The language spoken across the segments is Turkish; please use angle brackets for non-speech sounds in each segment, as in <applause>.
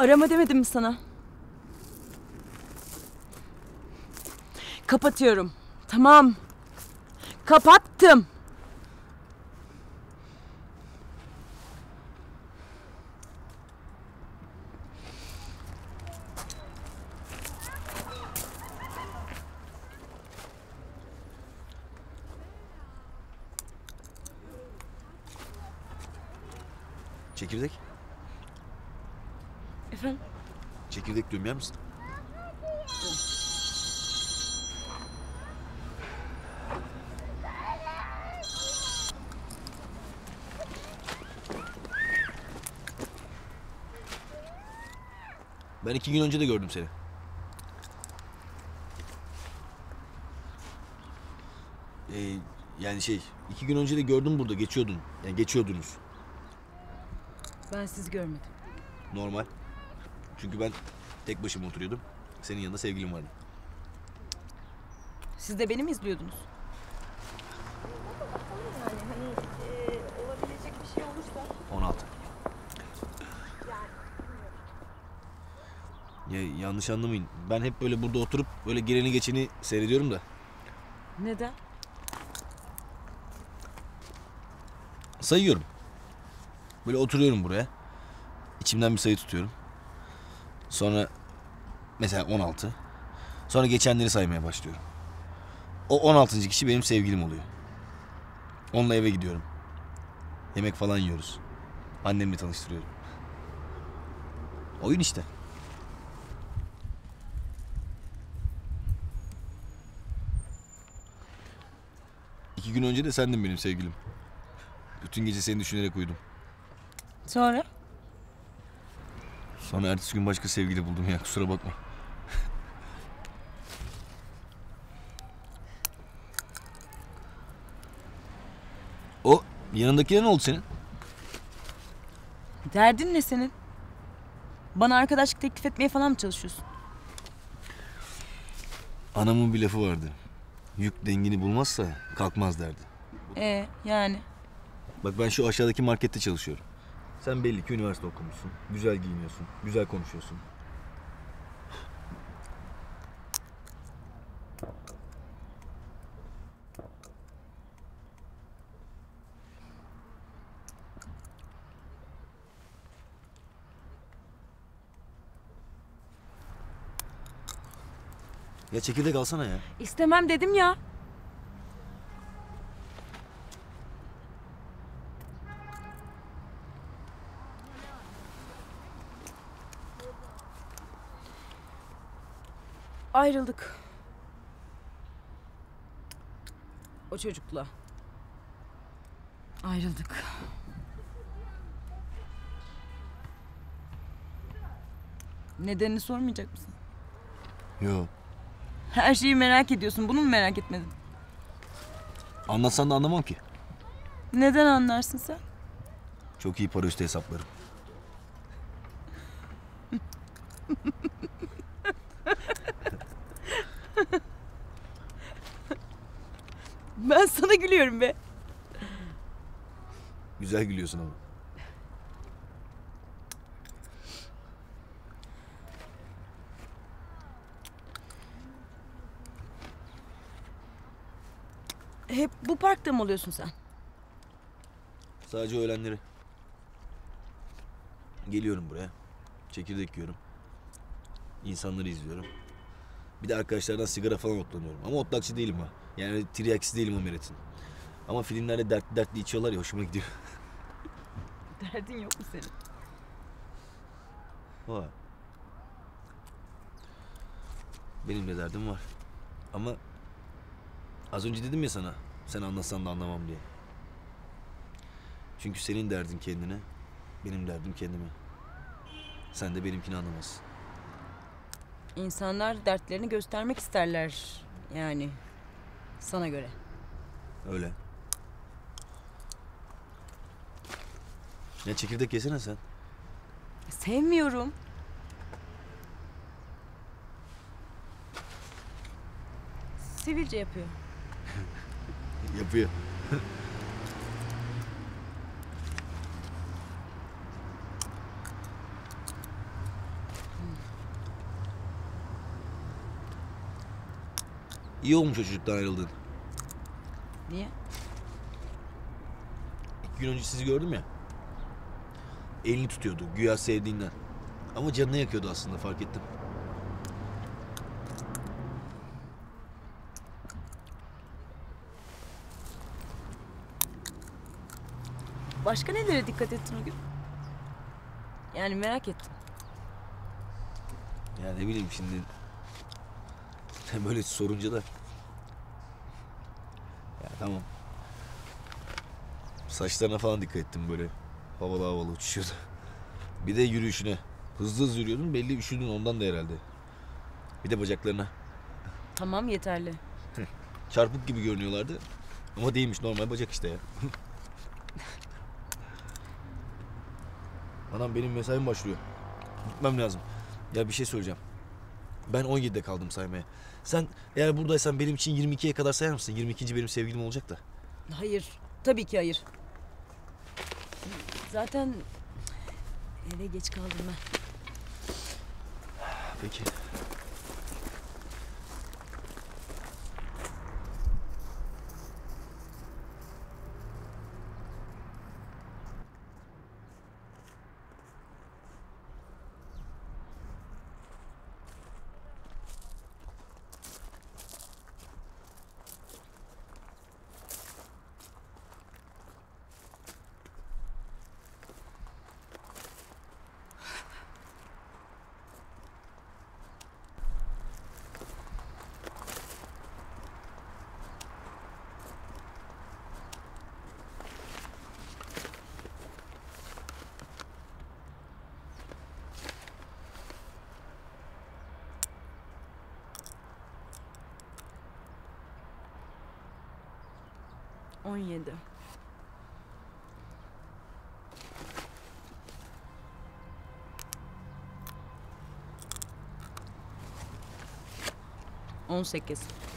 Arama demedim mi sana? Kapatıyorum. Tamam. Kapattım. Çekirdek. Efendim? Çekirdek diyorum yer misin? Ben iki gün önce de gördüm seni. Ee, yani şey, iki gün önce de gördüm burada geçiyordun. Yani geçiyordunuz. Ben sizi görmedim. Normal. Çünkü ben tek başıma oturuyordum. Senin yanında sevgilim vardı. Siz de beni mi izliyordunuz? Yani hani e, olabilecek bir şey olursa 16. Ya, yanlış anlamayın. Ben hep böyle burada oturup böyle geleni geçeni seyrediyorum da. Neden? Sayıyorum. Böyle oturuyorum buraya. İçimden bir sayı tutuyorum. Sonra mesela 16. Sonra geçenleri saymaya başlıyorum. O 16. kişi benim sevgilim oluyor. Onunla eve gidiyorum. Yemek falan yiyoruz. Annemle tanıştırıyorum. Oyun işte. İki gün önce de sendin benim sevgilim. Bütün gece seni düşünerek uyudum. Sonra? Sonra ertesi gün başka sevgili buldum ya kusura bakma. <laughs> o yanındakine ne oldu senin? Derdin ne senin? Bana arkadaşlık teklif etmeye falan mı çalışıyorsun? Anamın bir lafı vardı. Yük dengini bulmazsa kalkmaz derdi. Ee yani. Bak ben şu aşağıdaki markette çalışıyorum. Sen belli ki üniversite okumuşsun. Güzel giyiniyorsun. Güzel konuşuyorsun. Ya çekirdek alsana ya. İstemem dedim ya. Ayrıldık. O çocukla. Ayrıldık. Nedenini sormayacak mısın? Yo. Her şeyi merak ediyorsun. Bunu mu merak etmedin? Anlatsan da anlamam ki. Neden anlarsın sen? Çok iyi para üstü hesaplarım. <laughs> Ben sana gülüyorum be. Güzel gülüyorsun ama. Hep bu parkta mı oluyorsun sen? Sadece öğlenleri. Geliyorum buraya. Çekirdek yiyorum. İnsanları izliyorum. Bir de arkadaşlardan sigara falan otlanıyorum. Ama otlakçı değilim ha. Yani öyle tiryakisi değilim o Meret'in. Ama filmlerde dertli dertli içiyorlar ya hoşuma gidiyor. <laughs> Derdin yok mu senin? Var. Benim de derdim var. Ama az önce dedim ya sana sen anlasan da anlamam diye. Çünkü senin derdin kendine, benim derdim kendime. Sen de benimkini anlamazsın. İnsanlar dertlerini göstermek isterler. Yani sana göre. Öyle. Ya çekirdek yesene sen. Sevmiyorum. Sivilce yapıyor. <laughs> Yapıyor. <laughs> İyi olmuş o çocuktan ayrıldığın. Niye? İki gün önce sizi gördüm ya. Elini tutuyordu güya sevdiğinden. Ama canını yakıyordu aslında fark ettim. Başka nelere dikkat ettin o gün? Yani merak ettim. Ya ne bileyim şimdi. Sen böyle sorunca da. Ya tamam. Saçlarına falan dikkat ettim böyle. Havalı havalı uçuşuyordu. <laughs> Bir de yürüyüşüne. Hızlı hızlı yürüyordun belli üşüdün ondan da herhalde. Bir de bacaklarına. Tamam yeterli. <laughs> Çarpık gibi görünüyorlardı. Ama değilmiş normal bacak işte ya. <laughs> Anam benim mesaim başlıyor. Gitmem lazım. Ya bir şey söyleyeceğim. Ben 17'de kaldım saymaya. Sen eğer buradaysan benim için 22'ye kadar sayar mısın? 22. benim sevgilim olacak da. Hayır. Tabii ki hayır. Zaten eve geç kaldım ben. Peki. 1717 18 kez.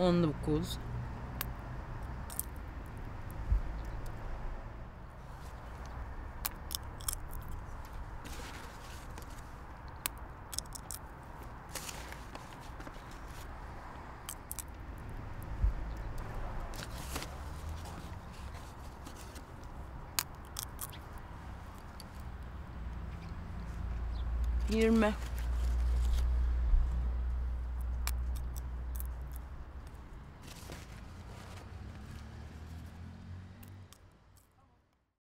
19 20